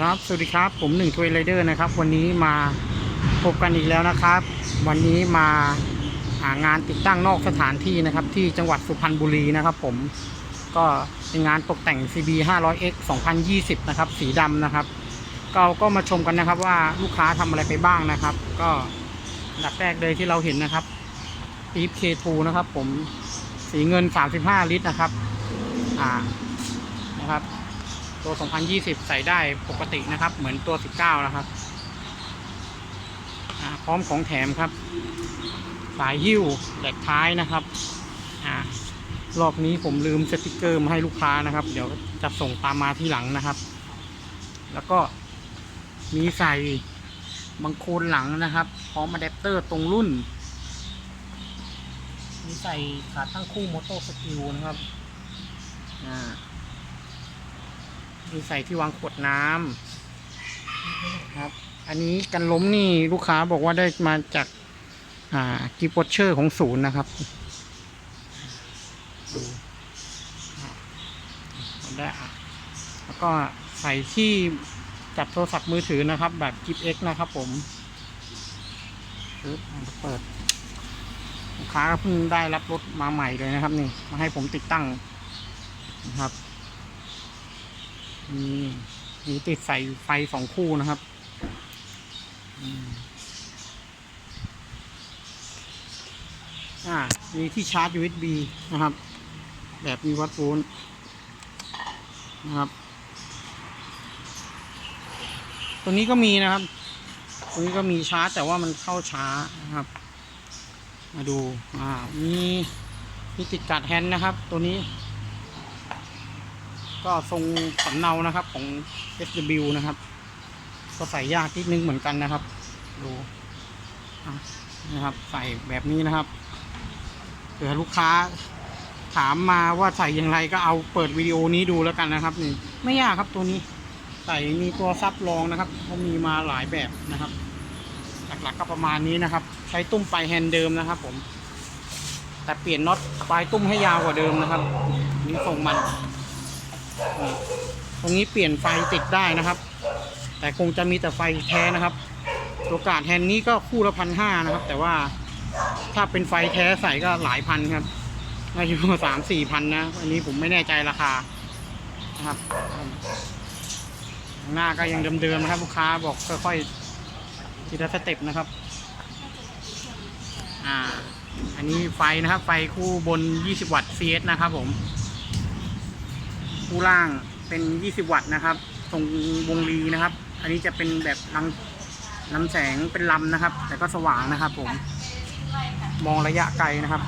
ครับ สวัสดีครับ ผมหนึ่งทวยไรเดอร์นะครับ วันนี้มาพบกันอีกแล้วนะครับ วันนี้มาหางานติดตั้งนอกสถานที่นะครับ ที่จังหวัดสุพรรณบุรีนะครับ ผม ก็เป็นงานตกแต่ง CB 500X 2020 นะครับ สีดำนะครับก็ก็มาชมกันนะครับว่าลูกค้าทำอะไรไปบ้างนะครับ ก็อันดับแรกเลยที่เราเห็นนะครับปี๊บ K2 นะครับ ผม สีเงิน 35 ลิตรนะครับ อ่า นะครับ ตัว 2020 ใส่ได้ปกตินะครับ เหมือนตัว 19 นะครับ พร้อมของแถมครับ สายหิ้วแหลกท้ายนะครับอรอบนี้ผมลืมสติกเกอร์มาให้ลูกค้านะครับ เดี๋ยวจะส่งตามมาที่หลังนะครับ แล้วก็มีใส่บังโคลนหลังนะครับ พร้อมอะแดปเตอร์ตรงรุ่น มีใส่ขาตั้งคู่มอเตอร์สกิลนะครับ อ่า มีใส่ที่วางขวดน้ำครับ อันนี้กันล้มนี่ลูกค้าบอกว่าได้มาจากอ่ากิฟต์วอชเชอร์ของศูนย์นะครับดูอ่าได้อะแล้วก็ใส่ที่จับโทรศัพท์มือถือนะครับ แบบกิฟเอ็กนะครับผมปึ๊บอะเปิดลูกค้าก็เพิ่งได้รับรถมาใหม่เลยนะครับ นี่ มาให้ผมติดตั้งนะครับ มีมีติดใส่ไฟสองคู่นะครับอ่ามีที่ชาร์จ USB นะครับ แบบมีวัดโวลต์นะครับ ตัวนี้ก็มีนะครับ ตัวนี้ก็มีชาร์จ แต่ว่ามันเข้าช้านะครับ มาดู อ่า มีมีติดกัดแฮนด์นะครับ ตัวนี้ ก็ทรงสำเนานะครับของ SW นะครับ ก็ใส่ยากนิดนึงเหมือนกันนะครับ ดูนะครับ ใส่แบบนี้นะครับเผื่อลูกค้าถามมาว่าใส่อย่างไรก็เอาเปิดวิดีโอนี้ดูแล้วกันนะครับนี่ไม่ยากครับตัวนี้ ใส่มีตัวซับรองนะครับเขามีมาหลายแบบนะครับ หลักๆก็ประมาณนี้นะครับ ใช้ตุ้มปลายแฮนด์เดิมนะครับ ผม แต่เปลี่ยนน็อตปลายตุ้มให้ยาวกว่าเดิมนะครับ นี่ทรงมัน ตรงนี้เปลี่ยนไฟติดได้นะครับ แต่คงจะมีแต่ไฟแท้นะครับตัวกาดแฮนด์นี้ก็คู่ละพันห้านะครับ แต่ว่าถ้าเป็นไฟแท้ใส่ก็หลายพันครับน่าจะประมาณสามสี่พันนะ อันนี้ผมไม่แน่ใจราคานะครับหน้าก็ยังเดิมๆนะครับ ลูกค้าบอกค่อยๆทีละสเต็ปนะครับ อ่า อันนี้ไฟนะครับ ไฟคู่บน 20 วัตต์ CS นะครับผม คู่ล่างเป็น 20 วัตต์นะครับ ตรงวงรีนะครับ อันนี้จะเป็นแบบลำลำแสงเป็นลำนะครับ แต่ก็สว่างนะครับผมมองระยะไกลนะครับ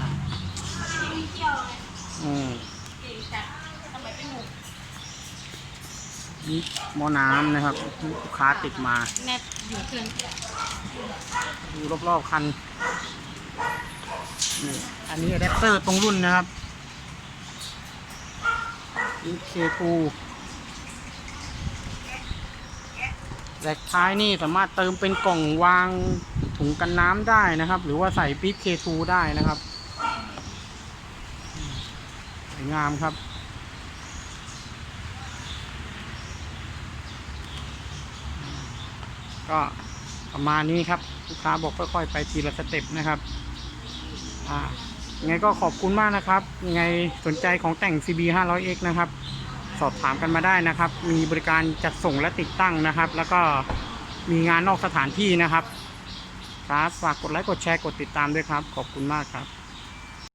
อืมนี่หม้อน้ำนะครับลูกค้าติดมาแนบอยู่เกินดูรอบๆคันนี่อันนี้อะแดปเตอร์ตรงรุ่นนะครับ นี่เคปูแหลกท้ายนี่สามารถเติมเป็นกล่องวางถุงกันน้ำได้นะครับ หรือว่าใส่ปี๊บเคทูได้นะครับสวยงามครับก็ประมาณนี้ครับ ลูกค้าบอกค่อยๆไปทีละสเต็ปนะครับ อ่า ไงก็ขอบคุณมากนะครับไงสนใจของแต่ง CB 500X นะครับ สอบถามกันมาได้นะครับ มีบริการจัดส่งและติดตั้งนะครับ แล้วก็มีงานนอกสถานที่นะครับครับฝากกดไลค์กดแชร์กดติดตามด้วยครับ ขอบคุณมากครับ